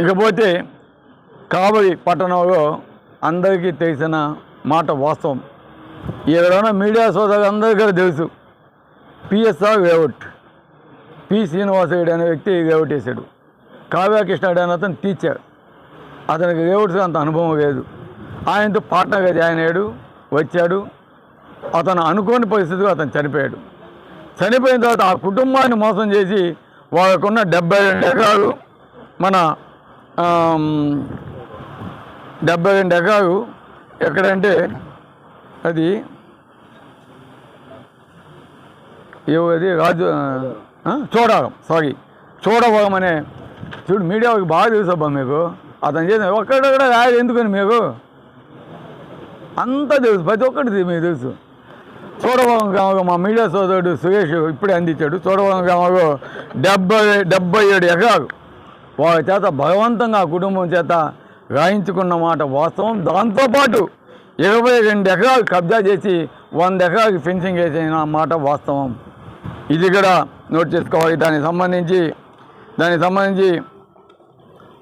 ఇకపోతే కాబడి పట్టణంలో అందరికీ తెలిసిన మాట వాస్తవం. ఎవరైనా మీడియా సోదరు అందరికీ తెలుసు. PSR layout. పి శ్రీనివాసరెడ్డి అనే వ్యక్తి లేఅవుట్ వేశాడు కావ్యకృష్ణుడు అనే అతను టీచర్ అతనికి లేఅవుట్స్ అంత అనుభవం లేదు. ఆయనతో పార్ట్నర్గా జాయిన్ అయ్యాడు వచ్చాడు. అతను అనుకోని పరిస్థితిలో అతను చనిపోయాడు. చనిపోయిన తర్వాత ఆ కుటుంబాన్ని మోసం చేసి వాళ్ళకున్న డెబ్బై రెండు ఎకరాలు మన డెబ్బై రెండు ఎకరాలు ఎక్కడంటే అది అది రాజు ఆ, చూడవరం సారీ చూడవరం అనే చూడు మీడియాకి బాగా తెలుసు అబ్బా మీకు. అతను చేసిన ఒక్కడక్కడ రాయదు ఎందుకని మీకు? అంతా తెలుసు ప్రతి ఒక్కటి మీకు తెలుసు. చూడవరం గ్రామంలో మా మీడియా సోదరుడు సురేష్ ఇప్పుడే అందించాడు. చూడవరం గ్రామంలో డెబ్బై డెబ్బై ఏడు ఎకరాలు. వారి చేత బలవంతంగా కుటుంబం చేత రాయించుకున్న మాట వాస్తవం. దాంతోపాటు ఇరవై రెండు ఎకరాలు కబ్జా చేసి వంద ఎకరాలకు ఫెన్సింగ్ వేసిన మాట వాస్తవం. ఇది కూడా నోట్ చేసుకోవాలి. దానికి సంబంధించి దానికి సంబంధించి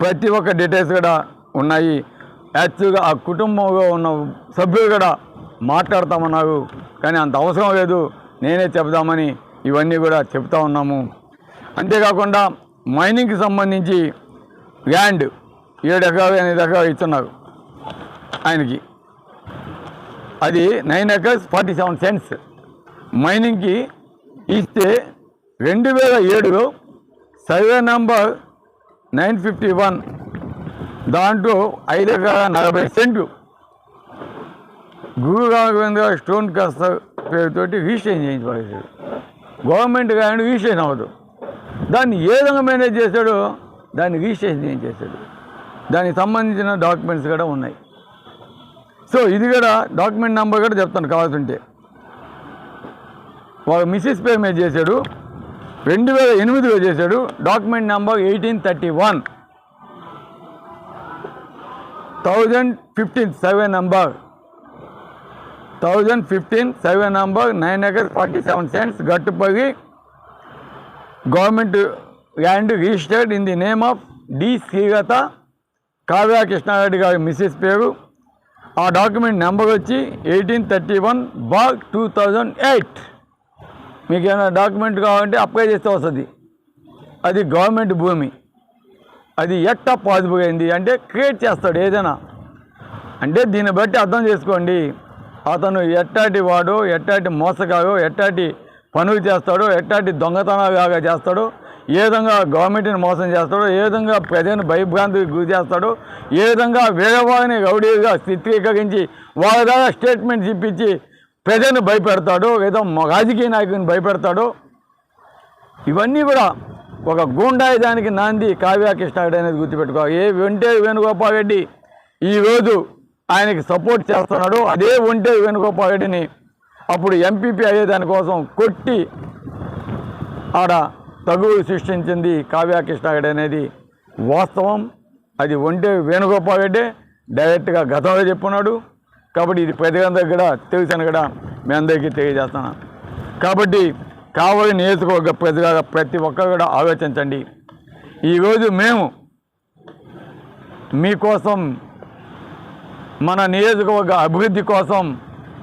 ప్రతి ఒక్క డీటెయిల్స్ కూడా ఉన్నాయి. యాక్చువల్గా ఆ కుటుంబంలో ఉన్న సభ్యులు కూడా మాట్లాడతామన్నారు. కానీ అంత అవసరం లేదు. నేనే చెబుదామని ఇవన్నీ కూడా చెప్తా ఉన్నాము. అంతేకాకుండా మైనింగ్కి సంబంధించి ల్యాండ్ ఏడు ఎకరాలు ఎనిమిది ఎకరాలు ఇస్తున్నారు ఆయనకి. అది nine acres forty seven cents. మైనింగ్కి ఇస్తే రెండు వేల ఏడులో survey number nine fifty one. దాంట్లో ఐదు ఎకరాల నలభై సెంట్లు గురు రాఘవేంద్ర స్టోన్ కస్టర్ పేరుతోటి రిజిస్ట్రేషన్ చేయించబడేశాడు. గవర్నమెంట్ కానీ రిజిస్ట్రేషన్ అవ్వదు. దాన్ని ఏ విధంగా మేనేజ్ చేశాడో దాన్ని రిజిస్ట్రేషన్ చేయించేశాడు దానికి సంబంధించిన డాక్యుమెంట్స్ కూడా ఉన్నాయి. సో ఇది కూడా డాక్యుమెంట్ నెంబర్ కూడా చెప్తాను కావాల్సి ఉంటే వాడు మిస్సెస్ పేరు మీద చేశాడు. రెండు వేల ఎనిమిదిలో చేశాడు. Document number eighteen thirty one thousand fifteen survey number thousand fifteen survey number nine acres forty seven cents గట్టుపగి government land registered in the name of D Srilatha Kavya Krishnareddy గారి మిస్సెస్ పేరు. ఆ డాక్యుమెంట్ నెంబర్ వచ్చి eighteen thirty one bar two thousand eight. మీకు ఏమైనా document కావాలంటే apply చేస్తే వస్తుంది. అది గవర్నమెంట్ భూమి. అది ఎట్టా పాసిబుల్ అయింది అంటే క్రియేట్ చేస్తాడు ఏదైనా. అంటే దీన్ని బట్టి అర్థం చేసుకోండి. అతను ఎట్టాటి వాడు ఎట్టాటి మోసగాడు ఎట్టాటి పనులు చేస్తాడో ఎట్లాంటి దొంగతనాలుగా చేస్తాడో ఏ విధంగా గవర్నమెంట్ని మోసం చేస్తాడో ఏ విధంగా ప్రజలను భయభ్రాంతికి గురి చేస్తాడో ఏ విధంగా వేరే వారిని రౌడీగా చిత్రీకరించి వాళ్ళ ద్వారా స్టేట్మెంట్స్ ఇప్పించి ప్రజలను భయపెడతాడో ఏదో రాజకీయ నాయకుని భయపెడతాడో ఇవన్నీ కూడా ఒక గూండాయుధానికి నాంది కావ్య కృష్ణారెడ్డి అనేది గుర్తుపెట్టుకోవాలి. ఏ వెంటే వేణుగోపాల్ రెడ్డి ఈరోజు ఆయనకి సపోర్ట్ చేస్తున్నాడు అదే ఒంటే వేణుగోపాల్ రెడ్డిని అప్పుడు ఎంపీపీ అయ్యే దానికోసం కొట్టి ఆడ తగు సృష్టించింది కావ్య కృష్ణారెడ్డి అనేది. వాస్తవం అది ఒంటే వేణుగోపాల్ రెడ్డి డైరెక్ట్గా గతంలో చెప్పున్నాడు. కాబట్టి ఇది ప్రజలందరికీ కూడా తెలిసిన కూడా మీ అందరికీ తెలియజేస్తున్నాను కాబట్టి కావలి నియోజకవర్గ పెద్దగా ప్రతి ఒక్కరు కూడా ఆలోచించండి. ఈరోజు మేము మీకోసం మన నియోజకవర్గ అభివృద్ధి కోసం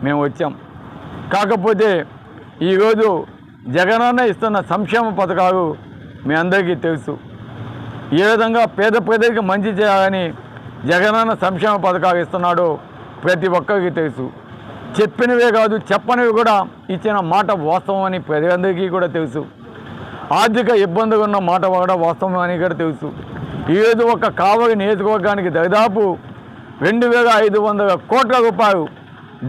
మేము వచ్చాం. కాకపోతే ఈరోజు జగనన్న ఇస్తున్న సంక్షేమ పథకాలు మీ అందరికీ తెలుసు. ఏ విధంగా పేద ప్రజలకు మంచి చేయాలని జగనన్న సంక్షేమ పథకాలు ఇస్తున్నాడో ప్రతి ఒక్కరికి తెలుసు. చెప్పినవే కాదు చెప్పనివి కూడా ఇచ్చిన మాట వాస్తవం అని ప్రజలందరికీ కూడా తెలుసు. ఆర్థిక ఇబ్బందులు ఉన్న మాట కూడా వాస్తవం అని కూడా తెలుసు. ఈరోజు ఒక కావలి నియోజకవర్గానికి దాదాపు రెండు వేల ఐదు వందల కోట్ల రూపాయలు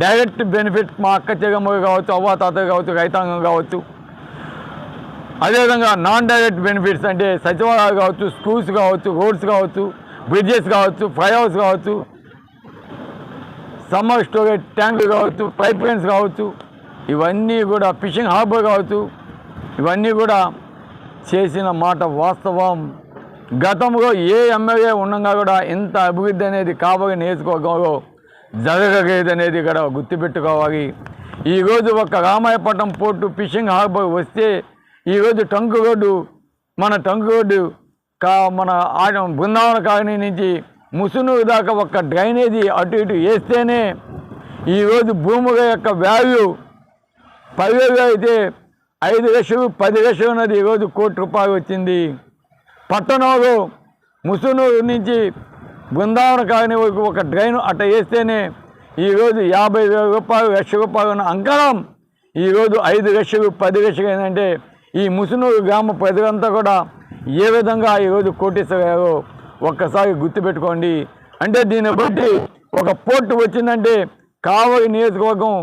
డైరెక్ట్ బెనిఫిట్ మా అక్క చెగమ్మలు కావచ్చు అవ్వ తాత కావచ్చు రైతాంగం కావచ్చు. అదేవిధంగా నాన్ డైరెక్ట్ బెనిఫిట్స్ అంటే సచివాలయాలు కావచ్చు స్కూల్స్ కావచ్చు రోడ్స్ కావచ్చు బ్రిడ్జెస్ కావచ్చు ఫ్లైఓవర్స్ కావచ్చు సమ్మర్ స్టోరేజ్ ట్యాంకులు కావచ్చు పైప్ లైన్స్ కావచ్చు ఇవన్నీ కూడా ఫిషింగ్ హార్బర్ కావచ్చు. ఇవన్నీ కూడా చేసిన మాట వాస్తవం. గతంలో ఏ ఎమ్మెల్యే ఉండగా కూడా ఇంత అభివృద్ధి అనేది కాబోయే నియోజకవర్గంలో జరగలేదనేది ఇక్కడ గుర్తుపెట్టుకోవాలి. ఈరోజు ఒక రామాయపట్నం పోర్టు ఫిషింగ్ హార్బర్ వస్తే ఈరోజు టంకు రోడ్డు మన టంకు రోడ్డు కా మన బృందావన కాలనీ నుంచి ముసునూరు దాకా ఒక డ్రైనేజీ అటు ఇటు వేస్తేనే ఈరోజు భూముల యొక్క వాల్యూ పదివేలు అయితే ఐదు లక్షలు పది లక్షలు ఉన్నది ఈరోజు కోటి రూపాయలు వచ్చింది. పట్టణంలో ముసునూరు నుంచి బృందావన కాలనీ వరకు ఒక డ్రైన్ అట్ట వేస్తేనే ఈరోజు యాభై వేల రూపాయలు లక్ష రూపాయలు ఉన్న అంకణం. ఈరోజు ఐదు లక్షలు పది లక్షలు ఏంటంటే ఈ ముసునూరు గ్రామ ప్రజలంతా కూడా ఏ విధంగా ఈరోజు కోటేశ్వరగారు ఒక్కసారి గుర్తుపెట్టుకోండి. అంటే దీన్ని బట్టి ఒక పోర్టు వచ్చిందంటే కావలి నియోజకవర్గం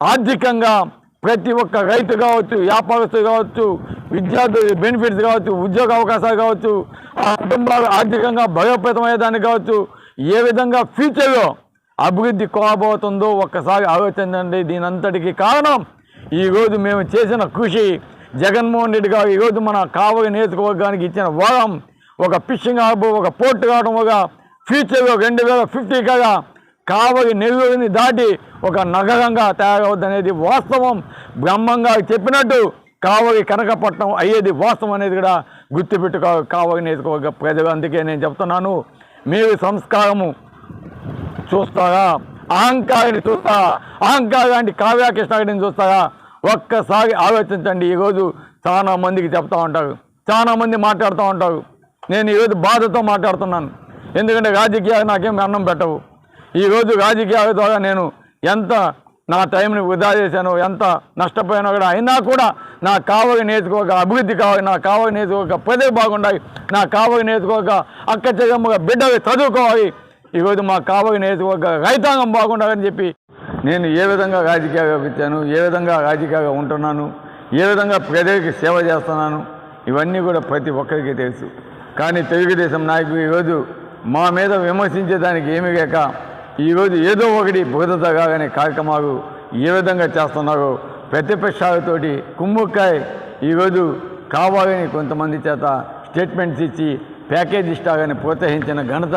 ఆర్థికంగా ప్రతి ఒక్క రైతు కావచ్చు వ్యాపారస్తులు కావచ్చు విద్యార్థులు బెనిఫిట్స్ కావచ్చు ఉద్యోగ అవకాశాలు కావచ్చు ఆ కుటుంబాలు ఆర్థికంగా బలోపేతమయ్యేదానికి కావచ్చు ఏ విధంగా ఫ్యూచర్లో అభివృద్ధి కోబోతుందో ఒక్కసారి ఆలోచించండి. దీని అంతటికి కారణం ఈరోజు మేము చేసిన కృషి జగన్మోహన్ రెడ్డి గారు ఈరోజు మన కావలి నియోజకవర్గానికి ఇచ్చిన వరం ఒక ఫిషింగ్ హార్బర్ ఒక పోర్టు కావడం ఒక ఫ్యూచర్లో రెండు వేల ఫిఫ్టీ కదా కావలి నెల్లూరుని దాటి ఒక నగరంగా తయారవద్దనేది వాస్తవం. బ్రహ్మంగా చెప్పినట్టు కావలి కనకపట్నం అయ్యేది వాస్తవం అనేది కూడా గుర్తుపెట్టుకో కావలి నియోజకవర్గ ప్రజలు. అందుకే నేను చెప్తున్నాను మీరు సంస్కారము చూస్తారా? అహంకారాన్ని చూస్తారా? అహంకారాన్ని కావ్య చూస్తారా? ఒక్కసారి ఆలోచించండి. ఈరోజు చాలా మందికి చెప్తా ఉంటారు చాలా మంది మాట్లాడుతూ ఉంటారు. నేను ఈరోజు బాధతో మాట్లాడుతున్నాను. ఎందుకంటే రాజకీయాలు నాకేం అన్నం పెట్టవు. ఈరోజు రాజకీయాల ద్వారా నేను ఎంత నా టైంని వృధా చేశాను ఎంత నష్టపోయానో కూడా అయినా కూడా నా కావలి నేర్చుకోక అభివృద్ధి కావాలి నా కావలి నేర్చుకోక ప్రజలు బాగుండాలి నా కావలి నేర్చుకోక అక్క చెల్లెమ్మగా బిడ్డలు చదువుకోవాలి. ఈరోజు మా కావలి నేర్చుకోక రైతాంగం బాగుండాలని చెప్పి నేను ఏ విధంగా రాజకీయాగా వచ్చాను ఏ విధంగా రాజకీయాగా ఉంటున్నాను ఏ విధంగా ప్రజలకి సేవ చేస్తున్నాను ఇవన్నీ కూడా ప్రతి ఒక్కరికి తెలుసు. కానీ తెలుగుదేశం నాయకులు ఈరోజు మా మీద విమర్శించేదానికి ఏమీ లేక ఈరోజు ఏదో ఒకటి బురద కాగానే కార్యక్రమాలు ఏ విధంగా చేస్తున్నారో ప్రతిపక్షాలతోటి కుమ్ముక్కాయ. ఈరోజు కావాలని కొంతమంది చేత స్టేట్మెంట్స్ ఇచ్చి ప్యాకేజ్ ఇష్టాగానే ప్రోత్సహించిన ఘనత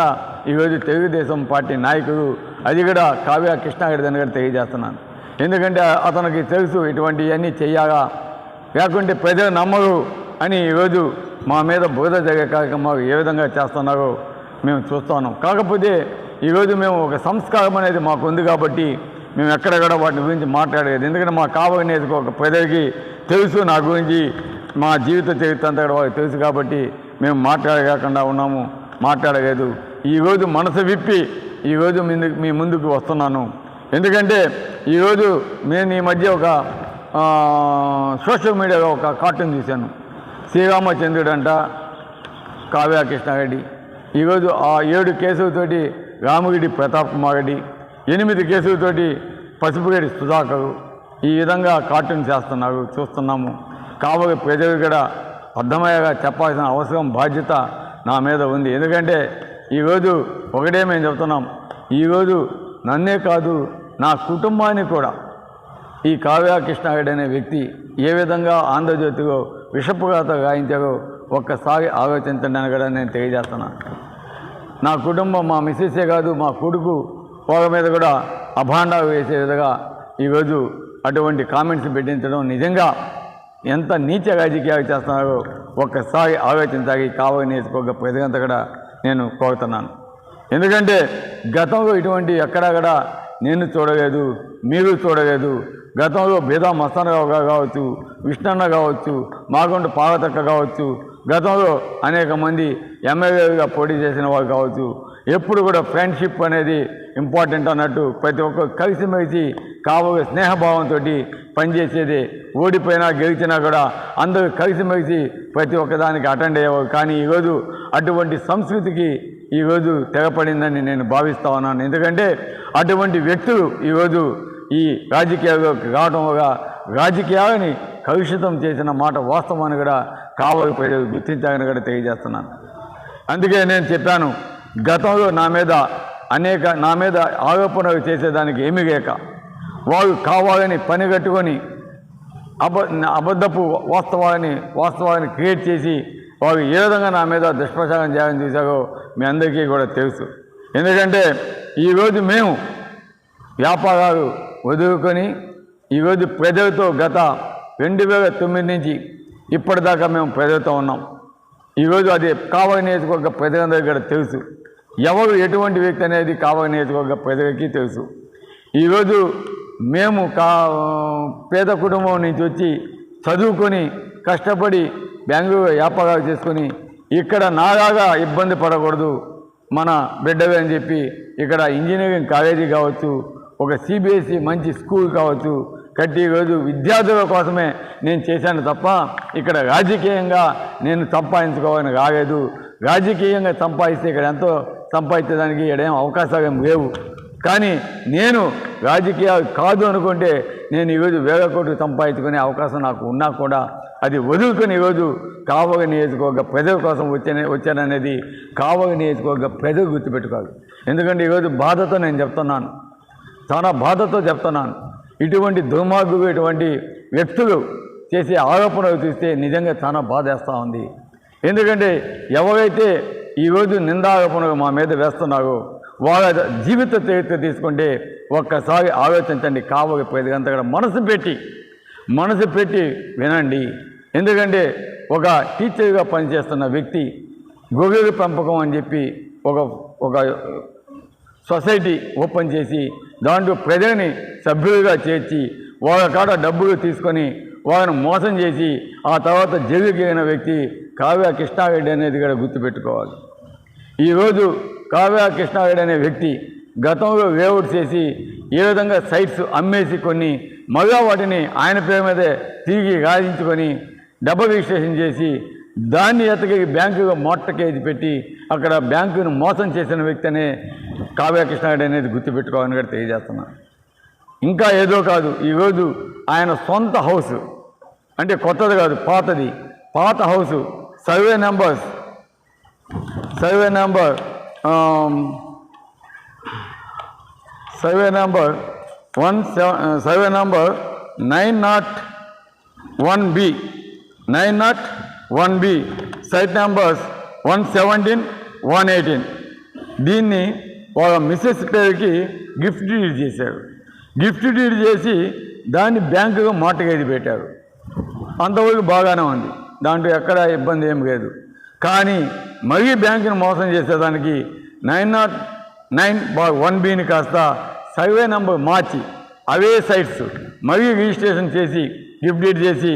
ఈరోజు తెలుగుదేశం పార్టీ నాయకులు అది కూడా కావ్య కృష్ణాగడి దగ్గర తెలియజేస్తున్నాను. ఎందుకంటే అతనికి తెలుసు ఇటువంటివన్నీ చేయాలా లేకుంటే ప్రజలు నమ్మరు అని ఈరోజు మా మీద బురద జరిగే కార్యక్రమాలు ఏ విధంగా చేస్తున్నారో మేము చూస్తున్నాం. కాకపోతే ఈరోజు మేము ఒక సంస్కారం అనేది మాకు ఉంది కాబట్టి మేము ఎక్కడెక్కడ వాటి గురించి మాట్లాడలేదు. ఎందుకంటే మా కావలి అనేది ఒక పెదవికి తెలుసు నా గురించి మా జీవిత చరిత్ర అంతా కూడా వాళ్ళకి తెలుసు కాబట్టి మేము మాట్లాడకుండా ఉన్నాము మాట్లాడలేదు. ఈరోజు మనసు విప్పి ఈరోజు మీ మీ ముందుకు వస్తున్నాను. ఎందుకంటే ఈరోజు నేను ఈ మధ్య ఒక సోషల్ మీడియాలో ఒక కార్టూన్ చూశాను. శ్రీరామచంద్రుడు అంట కావ్య కృష్ణారెడ్డి ఈరోజు ఆ ఏడు కేసులతోటి రామగిరి ప్రతాప్ కుమార్ రెడ్డి ఎనిమిది కేసులతోటి పసుపుగడి సుధాకరు ఈ విధంగా కార్టూన్ చేస్తున్నారు చూస్తున్నాము. కాబట్టి ప్రజలు కూడా అర్థమయ్యేగా చెప్పాల్సిన అవసరం బాధ్యత నా మీద ఉంది. ఎందుకంటే ఈరోజు ఒకటే మేము చెప్తున్నాం. ఈరోజు నన్నే కాదు నా కుటుంబాన్ని కూడా ఈ కావ్య కృష్ణారెడ్డి అనే వ్యక్తి ఏ విధంగా ఆంధ్రజ్యోతిలో విషపుగాత గాయించారో ఒక్కసారి ఆలోచించండి అని కూడా నేను తెలియజేస్తున్నాను. నా కుటుంబం మా మిస్సెసే కాదు మా కొడుకు పోగ మీద కూడా అభాండా వేసే విధంగా ఈరోజు అటువంటి కామెంట్స్ పెట్టించడం నిజంగా ఎంత నీచ రాజకీయాలు చేస్తున్నారో ఒక్కసారి ఆలోచించాలి కావాలి నియోజకవర్గ ప్రజలంతా కూడా నేను కోరుతున్నాను. ఎందుకంటే గతంలో ఇటువంటి ఎక్కడక్కడ నేను చూడలేదు మీరు చూడలేదు. గతంలో బేదా మస్తానగా గారు కావచ్చు విష్ణన్న కావచ్చు మాగుంట పార్వతక్క కావచ్చు గతంలో అనేక మంది ఎమ్మెల్యేలుగా పోటీ చేసిన వారు కావచ్చు ఎప్పుడు కూడా ఫ్రెండ్షిప్ అనేది ఇంపార్టెంట్ అన్నట్టు ప్రతి ఒక్కరు కలిసిమెలిసి కావలి స్నేహభావంతో పనిచేసేది. ఓడిపోయినా గెలిచినా కూడా అందరూ కలిసిమెలిసి ప్రతి ఒక్కదానికి అటెండ్ అయ్యేవారు. కానీ ఈరోజు అటువంటి సంస్కృతికి ఈరోజు తెగపడిందని నేను భావిస్తా ఉన్నాను. ఎందుకంటే అటువంటి వ్యక్తులు ఈరోజు ఈ రాజకీయాల్లోకి రావడం వల్ల రాజకీయాలని కలుషితం చేసిన మాట వాస్తవాన్ని కూడా కావలి ప్రజలు గుర్తించాలని కూడా తెలియజేస్తున్నాను. అందుకే నేను చెప్పాను గతంలో నా మీద అనేక నా మీద ఆరోపణలు చేసేదానికి ఏమీ లేక వారు కావాలని పని కట్టుకొని అబ అబద్ధపు వాస్తవాన్ని వాస్తవాన్ని క్రియేట్ చేసి వారు ఏ విధంగా నా మీద దుష్ప్రచారం చేయాలని చూశారో మీ అందరికీ కూడా తెలుసు. ఎందుకంటే ఈరోజు మేము వ్యాపారాలు వదులుకొని ఈరోజు ప్రజలతో గత రెండు వేల తొమ్మిది నుంచి ఇప్పటిదాకా మేము ప్రజలతో ఉన్నాం. ఈరోజు అది కావలి నియోజకవర్గ ప్రజలందరికీ కూడా తెలుసు. ఎవరు ఎటువంటి వ్యక్తి అనేది కావలి నియోజకవర్గ ప్రజలకి తెలుసు. ఈరోజు మేము కా పేద కుటుంబం నుంచి వచ్చి చదువుకొని కష్టపడి బెంగళూరు వ్యాపారాలు చేసుకొని ఇక్కడ నాలాగా ఇబ్బంది పడకూడదు మన బిడ్డవే అని చెప్పి ఇక్కడ ఇంజనీరింగ్ కాలేజీ కావచ్చు ఒక సిబిఎస్ఈ మంచి స్కూల్ కావచ్చు కట్టి ఈరోజు విద్యార్థుల కోసమే నేను చేశాను తప్ప ఇక్కడ రాజకీయంగా నేను సంపాదించుకోవాలని రాలేదు రాజకీయంగా సంపాదిస్తే ఇక్కడ ఎంతో సంపాదించడానికి ఇక్కడేం అవకాశాలు ఏం లేవు. కానీ నేను రాజకీయాలు కాదు అనుకుంటే నేను ఈరోజు వేల కోట్లు సంపాదించుకునే అవకాశం నాకు ఉన్నా కూడా అది వదులుకొని ఈరోజు కావగ నియోజకవర్గ ప్రజల కోసం వచ్చానే వచ్చాననేది కావగ నియోజకవర్గ ప్రజలు గుర్తుపెట్టుకోవాలి. ఎందుకంటే ఈరోజు బాధతో నేను చెప్తున్నాను. చాలా బాధతో చెప్తున్నాను. ఇటువంటి దుర్మార్గులు ఇటువంటి వ్యక్తులు చేసే ఆరోపణలు చూస్తే నిజంగా చాలా బాధేస్తూ ఉంది. ఎందుకంటే ఎవరైతే ఈరోజు నిందారోపణలు మా మీద వేస్తున్నారో వాళ్ళ జీవిత చరిత్ర తీసుకుంటే ఒక్కసారి ఆలోచించండి. కావలి ప్రజలంతా కూడా మనసు పెట్టి మనసు పెట్టి వినండి. ఎందుకంటే ఒక టీచర్గా పనిచేస్తున్న వ్యక్తి గొర్రెల పెంపకం అని చెప్పి ఒక ఒక సొసైటీ ఓపెన్ చేసి దాంట్లో ప్రజల్ని సభ్యులుగా చేర్చి వాళ్ళ కాడ డబ్బులు తీసుకొని వాళ్ళని మోసం చేసి ఆ తర్వాత జైలుకి వ్యక్తి కావ్య కృష్ణారెడ్డి అనేది కూడా గుర్తుపెట్టుకోవాలి. ఈరోజు కావ్య కృష్ణారెడ్డి అనే వ్యక్తి గతంలో వేవుడు చేసి ఏ విధంగా సైట్స్ అమ్మేసి కొన్ని మళ్ళా వాటిని ఆయన పేరు మీదే తిరిగి రాయించుకొని డబ్బు రిజిస్ట్రేషన్ చేసి దాన్ని ఎతకి బ్యాంకుగా మోట్టకేది పెట్టి అక్కడ బ్యాంకును మోసం చేసిన వ్యక్తి అనే కావ్య అనేది గుర్తుపెట్టుకోవాలని కూడా తెలియజేస్తున్నాను ఇంకా ఏదో కాదు ఈరోజు ఆయన సొంత హౌస్ అంటే కొత్తది కాదు పాతది. పాత house survey numbers survey number survey number one seven survey number nine nought one B nine nought one B site numbers one seventeen one eighteen. దీన్ని వాళ్ళ మిస్సెస్ పేరుకి గిఫ్ట్ డీడ్ చేశారు. గిఫ్ట్ డీడ్ చేసి దాన్ని బ్యాంకుగా మార్టగేజ్ పెట్టారు. అంతవరకు బాగానే ఉంది. దాంట్లో ఎక్కడ ఇబ్బంది ఏం లేదు. కానీ మరీ బ్యాంకుని మోసం చేసేదానికి nine nought nine bar one బిని కాస్త సర్వే నెంబర్ మార్చి అవే సైట్స్ మరీ రిజిస్ట్రేషన్ చేసి గిఫ్ట్ డీడ్ చేసి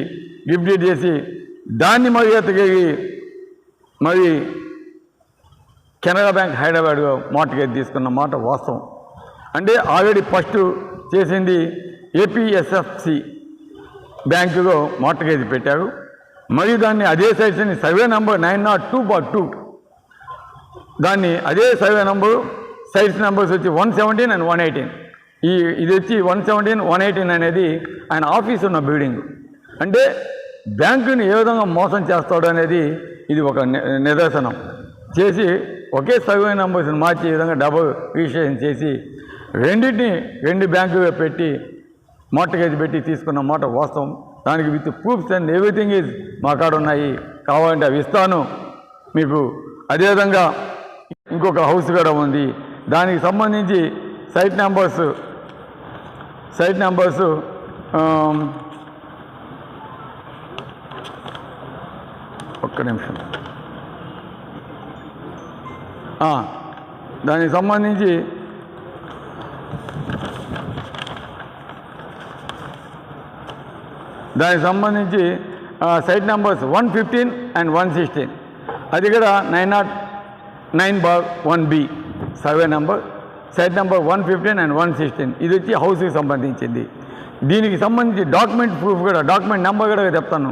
గిఫ్ట్ డీడ్ చేసి దాన్ని మరీ ఎత్తగేగి మరి కెనరా బ్యాంక్ హైదరాబాద్ మార్టిగేజ్ తీసుకున్న మాట వాస్తవం. అంటే ఆల్రెడీ ఫస్ట్ చేసింది ఏపీఎస్ఎఫ్సి బ్యాంకులో మార్టగేజ్ పెట్టారు. మరియు దాన్ని అదే సైట్స్ని survey number nine nought two bar two దాన్ని అదే సర్వే నెంబరు సైట్స్ నెంబర్స్ వచ్చి one seventeen and one eighteen. ఈ ఇది వచ్చి వన్ సెవెంటీన్ వన్ ఎయిటీన్ అనేది ఆయన ఆఫీస్ ఉన్న బిల్డింగ్. అంటే బ్యాంకుని ఏ విధంగా మోసం చేస్తాడు అనేది ఇది ఒక నిదర్శనం. చేసి ఒకే సర్వే నెంబర్స్ని మార్చి ఈ విధంగా డబుల్ రిజిస్ట్రేషన్ చేసి రెండింటిని రెండు బ్యాంకుగా పెట్టి మోటగేజ్ పెట్టి తీసుకున్న మాట వాస్తవం. దానికి with proofs and everything is మా కాడ ఉన్నాయి. కావాలంటే అవి ఇస్తాను. మీకు అదేవిధంగా ఇంకొక హౌస్ కూడా ఉంది. దానికి సంబంధించి సైట్ నెంబర్స్ సైట్ నెంబర్స్ ఒక్క నిమిషం. దానికి సంబంధించి దానికి సంబంధించి site numbers one fifteen and one sixteen. అది కూడా nine nought nine bar one B survey number. Site number one fifteen and one sixteen. ఇది వచ్చి హౌస్కి సంబంధించింది. దీనికి సంబంధించి డాక్యుమెంట్ ప్రూఫ్ కూడా డాక్యుమెంట్ నెంబర్ కూడా చెప్తాను.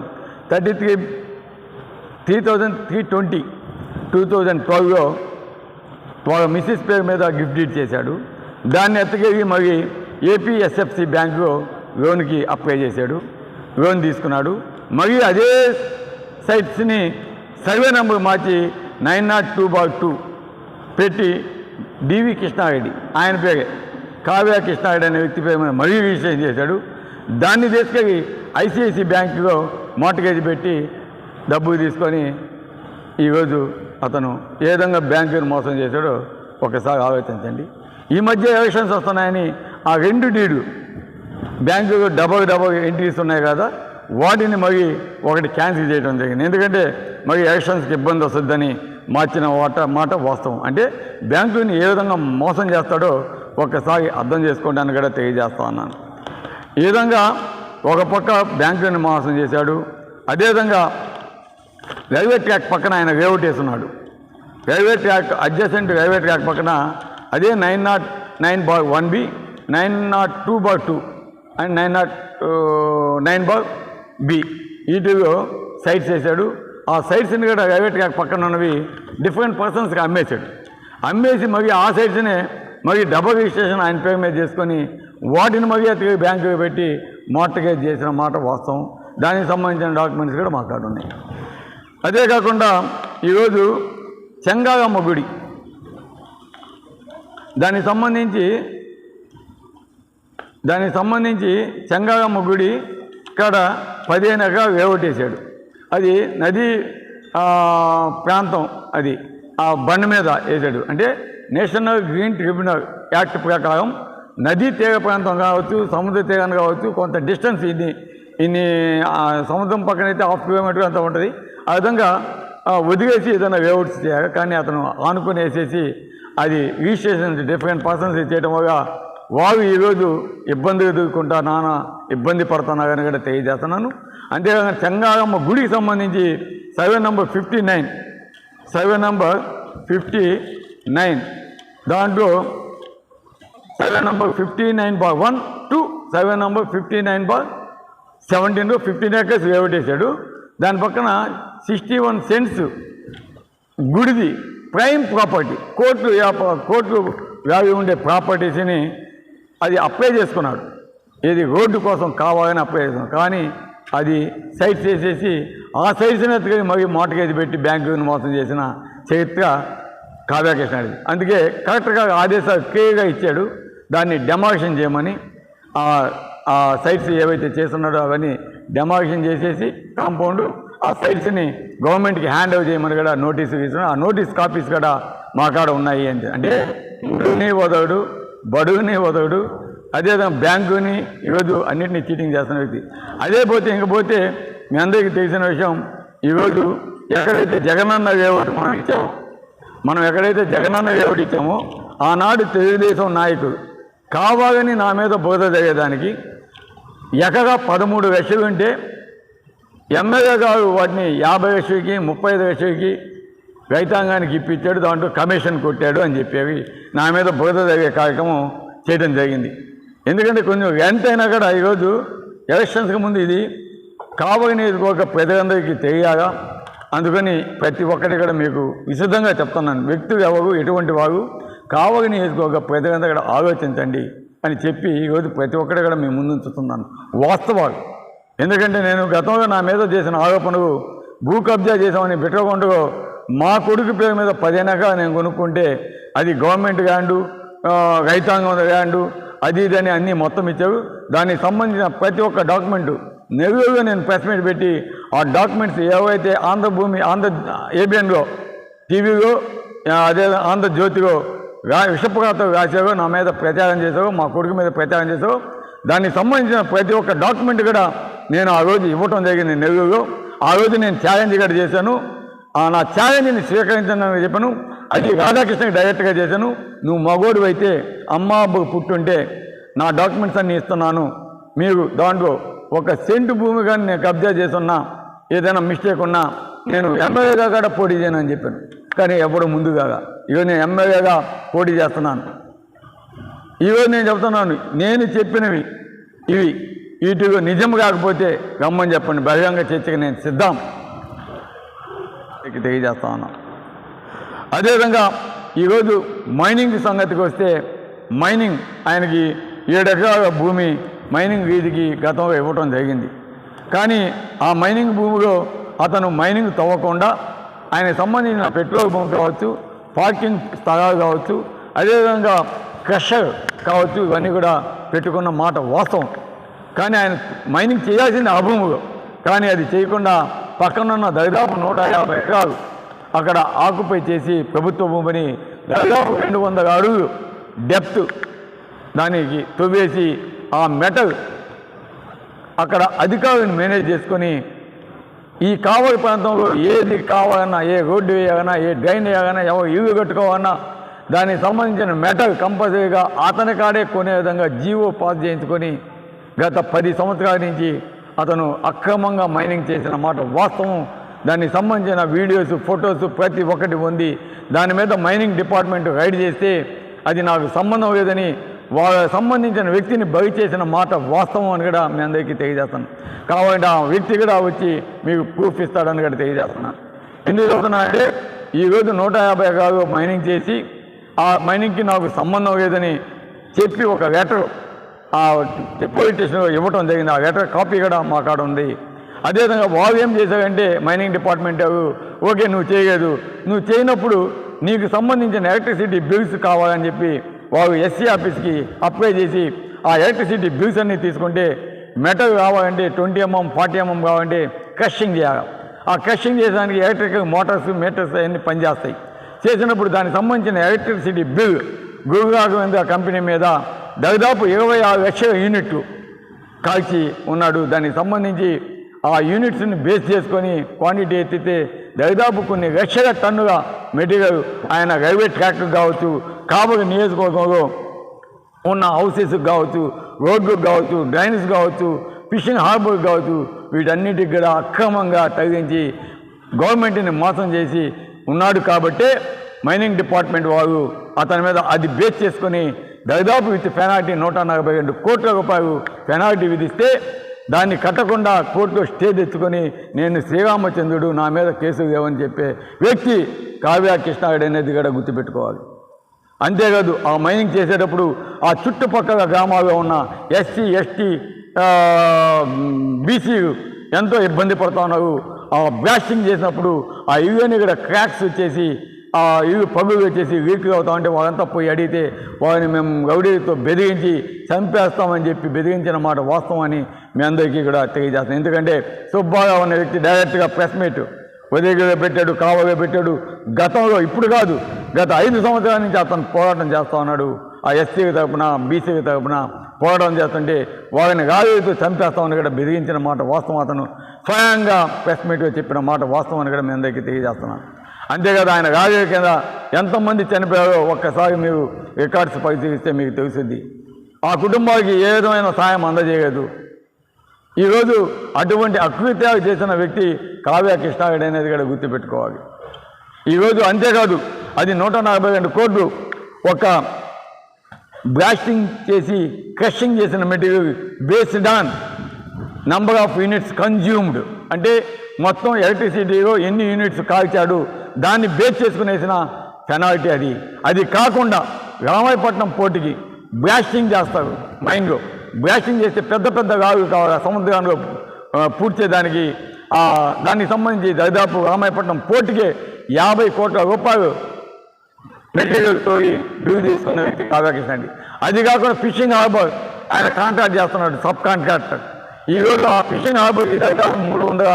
Thirty three three thousand three twenty two thousand ట్వెల్వ్లో వాళ్ళ మిస్సెస్ పేరు మీద గిఫ్ట్ డీడ్ చేశాడు. దాన్ని ఎత్తకేసి మరి A P S F C bank లోన్కి అప్లై చేశాడు. లోన్ తీసుకున్నాడు. మరి అదే సైట్స్ని సర్వే నెంబర్ మార్చి nine nought two bar two పెట్టి డివి కృష్ణారెడ్డి ఆయన పేరే కావ్య కృష్ణారెడ్డి అనే వ్యక్తి పేరు మీద మరీ రిజిస్ట్రేషన్ చేశాడు. దాన్ని తీసుకెళ్ళి ఐసిఐసి బ్యాంకులో మోటగేజ్ పెట్టి డబ్బు తీసుకొని ఈరోజు అతను ఏ విధంగా బ్యాంకుని మోసం చేశాడో ఒకసారి ఆలోచించండి. ఈ మధ్య ఎలక్షన్స్ వస్తున్నాయని ఆ రెండు deed bank double double entries ఉన్నాయి కదా వాటిని మరి ఒకటి క్యాన్సిల్ చేయడం జరిగింది. ఎందుకంటే మరి ఎలక్షన్స్కి ఇబ్బంది వస్తుందని మార్చిన వాట మాట వాస్తవం. అంటే బ్యాంకుని ఏ విధంగా మోసం చేస్తాడో ఒక్కసారి అర్థం చేసుకోవడానికి కూడా తెలియజేస్తా ఉన్నాను. ఈ విధంగా ఒక పక్క బ్యాంకుని మోసం చేశాడు అదేవిధంగా రైల్వే ట్రాక్ పక్కన ఆయన వేవుట్ వేస్తున్నాడు railway track adjacent railway track పక్కన అదే nine nought nine bar one B nine nought two bar two and nine nought nine bar B. వీటిలో సైట్స్ వేశాడు ఆ సైట్స్ని కూడా రైల్వే ట్రాక్ పక్కన ఉన్నవి డిఫరెంట్ పర్సన్స్కి అమ్మేశాడు. అమ్మేసి మరి ఆ సైట్స్నే మరి డబుల్ రిజిస్ట్రేషన్ ఆయన పేరు మీద చేసుకొని వాటిని మరి తిరిగి బ్యాంకుకి పెట్టి మార్టగేజ్ చేసిన మాట వాస్తవం. దానికి సంబంధించిన డాక్యుమెంట్స్ కూడా మాట్లాడున్నాయి అదే కాకుండా ఈరోజు చెంగాగమ్మ గుడి. దానికి సంబంధించి దానికి సంబంధించి చెంగాగమ్మ గుడి ఇక్కడ పదిహేను ఎకరాలు వేవటేశాడు అది నదీ ప్రాంతం అది ఆ బండ మీద వేసాడు. అంటే నేషనల్ గ్రీన్ ట్రిబ్యునల్ యాక్ట్ ప్రకారం నదీ తీగ ప్రాంతం కావచ్చు సముద్ర తీగను కావచ్చు కొంత డిస్టెన్స్ ఇన్ని ఇన్ని సముద్రం పక్కన అయితే హాఫ్ కిలోమీటర్ అంత ఉంటుంది. ఆ విధంగా వదిలేసి ఏదైనా వేవుట్స్ చేయాలి. కానీ అతను ఆనుకొని వేసేసి అది రిజిస్ట్రేషన్ డిఫరెంట్ పర్సన్స్ చేయడం వల్ల వారు ఈరోజు ఇబ్బంది ఎదుర్కొంటా నానా ఇబ్బంది పడుతున్నారని కూడా తెలియజేస్తున్నాను. అంతేకాక చెంగారమ్మ గుడికి సంబంధించి survey number fifty nine survey number fifty nine దాంట్లో survey number fifty nine bar one two survey number fifty nine bar seventeen fifteen acres వేవటేశాడు దాని పక్కన సిక్స్టీ వన్ సెంట్స్ గుడిది ప్రైమ్ ప్రాపర్టీ. కోర్టు కోర్టు వ్యాధి ఉండే ప్రాపర్టీస్ని అది అప్లై చేసుకున్నాడు. ఏది road కోసం కావాలని అప్లై చేసుకున్నాడు. కానీ అది సైట్స్ వేసేసి ఆ సైట్స్ని ఎత్తుకొని మరి మోటగేజ్ పెట్టి బ్యాంకుని మోసం చేసిన చరిత్ర కావ్యాకృష్ణాడిది అందుకే కరెక్ట్గా ఆదేశాలు క్లియర్గా ఇచ్చాడు. దాన్ని డెమాలిషన్ చేయమని ఆ సైట్స్ ఏవైతే చేస్తున్నాడో అవన్నీ డెమాలిషన్ చేసేసి కాంపౌండ్ ఆ సైట్స్ని గవర్నమెంట్కి హ్యాండ్ ఓవర్ చేయమని కూడా నోటీసు ఇస్తున్నాడు. ఆ నోటీస్ కాపీస్ కూడా మా కాడ ఉన్నాయి అని అంటే ఇంటిని వదవడు బడుగుని వదవడు అదేవిధంగా బ్యాంకుని ఈరోజు అన్నింటినీ చీటింగ్ చేస్తున్న వ్యక్తి. అదే పోతే ఇంక పోతే మీ అందరికీ తెలిసిన విషయం ఈరోజు ఎక్కడైతే జగనన్న వేవటి మనం ఇచ్చామో మనం ఎక్కడైతే జగనన్న వేవటి ఇచ్చామో ఆనాడు తెలుగుదేశం నాయకుడు కావాలని నా మీద బోధ చేయడానికి ఎకగా పదమూడు లక్షలు ఉంటే ఎమ్మెల్యే గారు వాటిని యాభై వేసవికి ముప్పై ఐదు వేసవికి రైతాంగానికి ఇప్పించాడు దాంట్లో కమిషన్ కొట్టాడు అని చెప్పేవి నా మీద బోధ జరిగే కార్యక్రమం చేయడం జరిగింది. ఎందుకంటే కొంచెం ఎంతైనా కూడా ఈరోజు ఎలక్షన్స్కి ముందు ఇది కావలి నియోజకవర్గ ప్రజలందరికీ తెలియాలా? అందుకని ప్రతి ఒక్కటి కూడా మీకు విశుద్ధంగా చెప్తున్నాను. వ్యక్తులు ఎవరు? ఎటువంటి వారు? కావగ నియోజకవర్గ ప్రజలంతా కూడా ఆలోచించండి అని చెప్పి ఈరోజు ప్రతి ఒక్కటి కూడా మేము ముందుంచుతున్నాను. వాస్తవాలు. ఎందుకంటే నేను గతంలో నా మీద చేసిన ఆరోపణలు భూ కబ్జా చేసామని బిట్రకొండలో మా కొడుకు పేరు మీద పదిహేనక నేను కొనుక్కుంటే అది గవర్నమెంట్ గ్యాండు రైతాంగం గ్యాండు అది ఇది అన్నీ మొత్తం ఇచ్చారు. దానికి సంబంధించిన ప్రతి ఒక్క డాక్యుమెంటు నెల్లూరుగా నేను ప్రెస్ మీట్ పెట్టి ఆ డాక్యుమెంట్స్ ఏవైతే ఆంధ్రభూమి ఆంధ్ర ఏబిఎన్లో టీవీలో అదే ఆంధ్రజ్యోతిలో వ్యా విషపకాతో రాశారో నా మీద ప్రచారం చేశారో మా కొడుకు మీద ప్రచారం చేసావు. దానికి సంబంధించిన ప్రతి ఒక్క డాక్యుమెంట్ కూడా నేను ఆ రోజు ఇవ్వటం జరిగింది నెల్లూరులో. ఆ రోజు నేను ఛాలెంజ్ కూడా చేశాను. నా ఛాలెంజ్ని స్వీకరించానని చెప్పాను. అది రాధాకృష్ణకి డైరెక్ట్గా చేశాను. నువ్వు మగోడు అయితే అమ్మ పుట్టుంటే నా డాక్యుమెంట్స్ అన్నీ ఇస్తున్నాను. మీరు దాంట్లో ఒక సెంటు భూమి కానీ నేను కబ్జా చేస్తున్నా ఏదైనా మిస్టేక్ ఉన్నా నేను ఎమ్మెల్యేగా కూడా పోటీ చేయను అని చెప్పాను. కానీ ఎప్పుడు ముందుగా ఇక నేను ఎమ్మెల్యేగా పోటీ చేస్తున్నాను. ఈరోజు నేను చెప్తున్నాను నేను చెప్పినవి ఇవి. వీటిలో నిజం కాకపోతే గమ్మని చెప్పండి. బహిరంగ చర్చకి నేను సిద్ధం. తెలియజేస్తా ఉన్నా. అదేవిధంగా ఈరోజు మైనింగ్ సంగతికి వస్తే మైనింగ్ ఆయనకి ఏడు భూమి మైనింగ్ వీధికి గతంలో ఇవ్వటం జరిగింది. కానీ ఆ మైనింగ్ భూమిలో అతను మైనింగ్ తవ్వకుండా ఆయనకు సంబంధించిన పెట్రోల్ బంక్ కావచ్చు పార్కింగ్ స్థలాలు కావచ్చు అదేవిధంగా క్రషర్ కావచ్చు ఇవన్నీ కూడా పెట్టుకున్న మాట వాస్తవం. కానీ ఆయన మైనింగ్ చేయాల్సింది అభూములు కానీ అది చేయకుండా పక్కనున్న దాదాపు నూట యాభై ఎకరాలు అక్కడ ఆకుపై చేసి ప్రభుత్వ భూమిని దాదాపు రెండు వందల అడుగులు డెప్త్ దానికి తవ్వేసి ఆ మెటల్ అక్కడ అధికారులను మేనేజ్ చేసుకొని ఈ కావలి ప్రాంతంలో ఏది కావాలన్నా ఏ రోడ్డు వేయాలన్నా ఏ డ్రైన్ వేయాలన్నా ఎవరు ఇల్లు కట్టుకోవాలన్నా దానికి సంబంధించిన మెటల్ కంపల్సరీగా అతని కాడే కొనే విధంగా జీవో పాస్ చేయించుకొని గత పది సంవత్సరాల నుంచి అతను అక్రమంగా మైనింగ్ చేసిన మాట వాస్తవం. దానికి సంబంధించిన వీడియోస్ ఫొటోస్ ప్రతి ఒక్కటి ఉంది దాని మీద మైనింగ్ డిపార్ట్మెంట్ రైడ్ చేస్తే అది నాకు సంబంధం లేదని వాళ్ళ సంబంధించిన వ్యక్తిని బలి చేసిన మాట వాస్తవం అని కూడా మీ అందరికీ తెలియజేస్తాను. కాబట్టి ఆ వ్యక్తి కూడా వచ్చి మీకు ప్రూఫ్ ఇస్తాడని కూడా తెలియజేస్తున్నాను ఎందుకు చెప్తున్నా అంటే ఈరోజు నూట యాభై ఎకరాలు మైనింగ్ చేసి ఆ మైనింగ్కి నాకు సంబంధం లేదని చెప్పి ఒక లెటర్ ఆ పోలీస్ స్టేషన్లో ఇవ్వటం జరిగింది. ఆ లెటర్ కాపీ కూడా మా కాడ ఉంది. అదేవిధంగా వాళ్ళు ఏం చేశావంటే మైనింగ్ డిపార్ట్మెంట్ ఓకే నువ్వు చేయలేదు. నువ్వు చేయనప్పుడు నీకు సంబంధించిన ఎలక్ట్రిసిటీ బిల్స్ కావాలని చెప్పి వారు ఎస్సీ ఆఫీస్కి అప్లై చేసి ఆ ఎలక్ట్రిసిటీ బిల్స్ అన్నీ తీసుకుంటే మెటల్ కావాలంటే twenty M M forty M M కావాలంటే క్రషింగ్ చేయాలి. ఆ క్రషింగ్ చేసేదానికి ఎలక్ట్రికల్ మోటార్స్ మీటర్స్ అవన్నీ పనిచేస్తాయి. చేసినప్పుడు దానికి సంబంధించిన ఎలక్ట్రిసిటీ బిల్ గురుగాఘవేంద్ర కంపెనీ మీద దాదాపు ఇరవై ఆరు లక్షల యూనిట్లు కాల్చి ఉన్నాడు. దానికి సంబంధించి ఆ యూనిట్స్ని బేస్ చేసుకొని క్వాంటిటీ ఎత్తితే దాదాపు కొన్ని లక్షల టన్నుల మెటీరియల్ ఆయన రైల్వే ట్రాక్ కావచ్చు కాబోలు నియోజకవర్గంలో ఉన్న హౌసెస్ కావచ్చు రోడ్లకు కావచ్చు డ్రైనేజ్ కావచ్చు ఫిషింగ్ హార్బర్ కావచ్చు వీటన్నిటికి కూడా అక్రమంగా తగ్గించి గవర్నమెంట్ని మోసం చేసి ఉన్నాడు కాబట్టే మైనింగ్ డిపార్ట్మెంట్ వారు అతని మీద అది బేస్ చేసుకొని దాదాపు విత్ పెనాల్టీ నూట నలభై రెండు కోట్ల రూపాయలు పెనాల్టీ విధిస్తే దాన్ని కట్టకుండా కోర్టులో స్టే తెచ్చుకొని నేను శ్రీరామచంద్రుడు నా మీద కేసు లేవని చెప్పే వ్యక్తి కావ్య కృష్ణారెడ్డి అనేది కూడా గుర్తుపెట్టుకోవాలి. అంతేకాదు ఆ మైనింగ్ చేసేటప్పుడు ఆ చుట్టుపక్కల గ్రామాల్లో ఉన్న ఎస్సీ ఎస్టీ బీసీ ఎంతో ఇబ్బంది పడుతున్నారు ఆ బ్లాస్టింగ్ చేసినప్పుడు ఆ ఇవన్నీ కూడా క్రాక్స్ వచ్చేసి ఆ ఇవి పగులు వచ్చేసి వీక్ అవుతా ఉంటే వాళ్ళంతా పోయి అడిగితే వారిని మేము గౌడీతో బెదిరించి చంపేస్తామని చెప్పి బెదిరించిన మాట వాస్తవం అని మీ అందరికీ కూడా తెలియజేస్తాం ఎందుకంటే సుబ్బాగా ఉన్న వ్యక్తి డైరెక్ట్గా ప్రెస్ మీట్ ఉదయగిరిలో పెట్టాడు కావగా పెట్టాడు. గతంలో ఇప్పుడు కాదు గత ఐదు సంవత్సరాల నుంచి అతను పోరాటం చేస్తూ ఉన్నాడు. ఆ ఎస్సీకి తరపున బీసీకి తరపున పోరాటం చేస్తుంటే వాళ్ళని గాలితో చంపేస్తామని కూడా బెదిరించిన మాట వాస్తవం. అతను స్వయంగా ప్రెస్ మీట్లో చెప్పిన మాట వాస్తవం అని కూడా మీ అందరికీ తెలియజేస్తున్నాను. అంతేకాదు ఆయన రాజే కింద ఎంతమంది చనిపోయారో ఒక్కసారి మీరు రికార్డ్స్ పరిశీలిస్తే మీకు తెలుస్తుంది. ఆ కుటుంబానికి ఏ విధమైన సాయం అందజేయలేదు. ఈరోజు అటువంటి అకృత్యాలు చేసిన వ్యక్తి కావ్య కృష్ణారెడ్డి అనేది కూడా గుర్తుపెట్టుకోవాలి. ఈరోజు అంతేకాదు అది నూట నలభై రెండు కోట్లు ఒక బ్లాస్టింగ్ చేసి క్రషింగ్ చేసిన material based on number of units consumed అంటే మొత్తం ఎలక్ట్రిసిటీలో ఎన్ని యూనిట్స్ కాల్చాడు దాన్ని బేస్ చేసుకునేసిన పెనాల్టీ అది. అది కాకుండా రామాయపట్నం పోటీకి బ్లాస్టింగ్ చేస్తారు మైన్లో. బ్లాస్టింగ్ చేస్తే పెద్ద పెద్ద గాలు కావాలి సముద్రంలో పూడ్చేదానికి. దానికి సంబంధించి దాదాపు రామాయపట్నం పోటీకే యాభై కోట్ల రూపాయలు మెటీరియల్తో తోగి డ్యూ తీసుకున్న వ్యక్తి రాధాకృష్ణ అండి. అది కాకుండా ఫిషింగ్ హార్బర్ ఆయన కాంట్రాక్ట్ చేస్తున్నాడు సబ్ కాంట్రాక్టర్ ఈ రోజు ఆ ఫిషింగ్ హార్బర్ దాదాపు మూడు వందల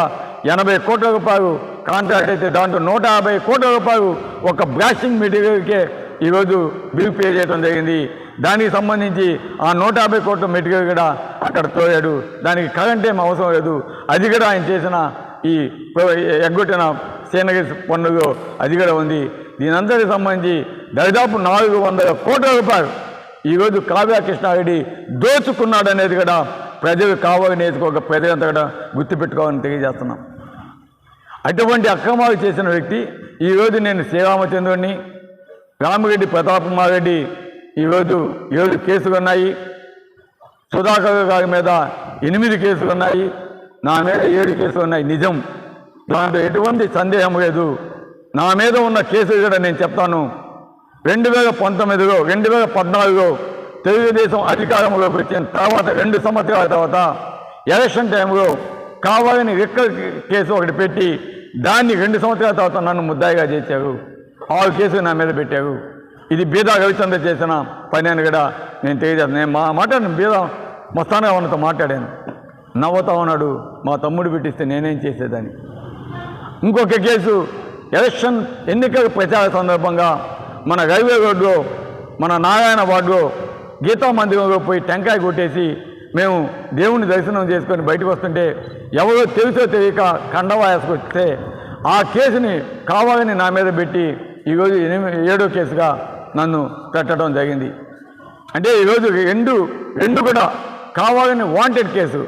ఎనభై కోట్ల రూపాయలు కాంట్రాక్ట్ అయితే దాంట్లో నూట యాభై కోట్ల రూపాయలు ఒక బ్లాస్టింగ్ మెటీరియల్కే ఈరోజు బిల్ పే చేయడం జరిగింది. దానికి సంబంధించి ఆ నూట యాభై కోట్ల మెటీరియల్ కూడా అక్కడ తోయాడు దానికి కరెంట్ ఏం అవసరం లేదు. అది కూడా ఆయన చేసిన ఈ ఎగ్గొట్టిన సేనగిరి పన్నులో అది కూడా ఉంది. దీనంతటికి సంబంధించి దాదాపు నాలుగు వందల కోట్ల రూపాయలు ఈరోజు కావ్య కృష్ణారెడ్డి దోచుకున్నాడు అనేది కూడా ప్రజలు కావాలి నేర్చుకోక ప్రజలంతా కూడా గుర్తుపెట్టుకోవాలని తెలియజేస్తున్నాం. అటువంటి అక్రమాలు చేసిన వ్యక్తి ఈరోజు నేను శ్రీరామచంద్రుడిని రామిరెడ్డి ప్రతాప్ రెడ్డి ఈరోజు ఏడు కేసులు ఉన్నాయి సుధాకర్ గారి మీద ఎనిమిది కేసులు ఉన్నాయి నా మీద ఏడు కేసులు ఉన్నాయి నిజం. దాంట్లో ఎటువంటి సందేహం లేదు. నా మీద ఉన్న కేసులు కూడా నేను చెప్తాను. రెండు వేల పంతొమ్మిదిలో రెండు వేల పద్నాలుగులో తెలుగుదేశం అధికారంలోకి వచ్చిన తర్వాత రెండు సంవత్సరాల తర్వాత ఎలక్షన్ టైంలో కావాలని రిక్కర్ కేసు ఒకటి పెట్టి దాన్ని రెండు సంవత్సరాల తర్వాత నన్ను ముద్దాయిగా చేశారు ఆరు కేసులు నా మీద పెట్టారు ఇది బీదా రవిచంద్ర చేసిన పని అని కూడా నేను తెలియజేస్తాను నేను మా మాట్లాడిన బీదా మస్తానగా ఉన్నతో మాట్లాడాను. నవ్వుతా ఉన్నాడు. మా తమ్ముడు పెట్టిస్తే నేనేం చేసేదాన్ని? ఇంకొక కేసు ఎలక్షన్ ఎన్నికల ప్రచార సందర్భంగా మన రైల్వే రోడ్లో మన నారాయణ వార్డులో గీతా మందిరంలో పోయి టెంకాయ కొట్టేసి మేము దేవుని దర్శనం చేసుకొని బయటకు వస్తుంటే ఎవరో తెలుసో తెలియక కండవాయసకు వస్తే ఆ కేసుని కావాలని నా మీద పెట్టి ఈరోజు ఎనిమిది ఏడో కేసుగా నన్ను పెట్టడం జరిగింది. అంటే ఈరోజు రెండు రెండు కూడా కావాలని వాంటెడ్ కేసు.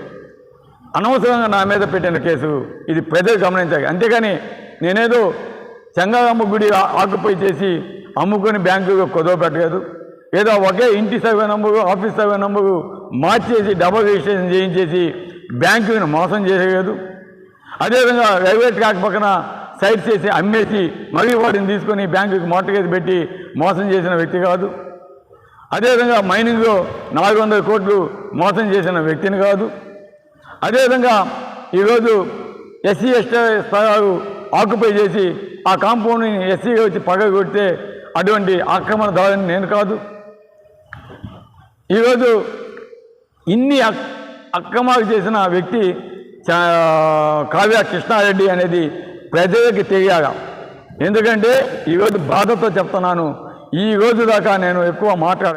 అనవసరంగా నా మీద పెట్టిన కేసు. ఇది ప్రజలు గమనించాలి. అంతేగాని నేనేదో చెంగారమ్మ గుడి ఆకుపోయి చేసి అమ్ముకొని బ్యాంకు కుదవ పెట్టలేదు. ఏదో ఒకే ఇంటి survey number office survey number మార్చేసి డబుల్ రిజిస్ట్రేషన్ చేయించేసి బ్యాంకుని మోసం చేసేయదు అదేవిధంగా ప్రైవేట్ కాక పక్కన సైట్ చేసి అమ్మేసి మళ్ళీ వాటిని తీసుకొని బ్యాంకుకి మోటగేసి పెట్టి మోసం చేసిన వ్యక్తి కాదు. అదేవిధంగా మైనింగ్లో నాలుగు వందల కోట్లు మోసం చేసిన వ్యక్తిని కాదు. అదేవిధంగా ఈరోజు ఎస్సీ ఎస్టీ స్థలాలు ఆక్యుపై చేసి ఆ కాంపౌండ్ని ఎస్సీగా వచ్చి పగ కొడితే అటువంటి ఆక్రమణదారుని నేను కాదు. ఈరోజు ఇన్ని అక్ అక్రమాలు చేసిన వ్యక్తి కావ్య కృష్ణారెడ్డి అనేది ప్రజలకి తెలియాల. ఎందుకంటే ఈరోజు బాధతో చెప్తున్నాను. ఈ రోజు దాకా నేను ఎక్కువ మాట్లాడ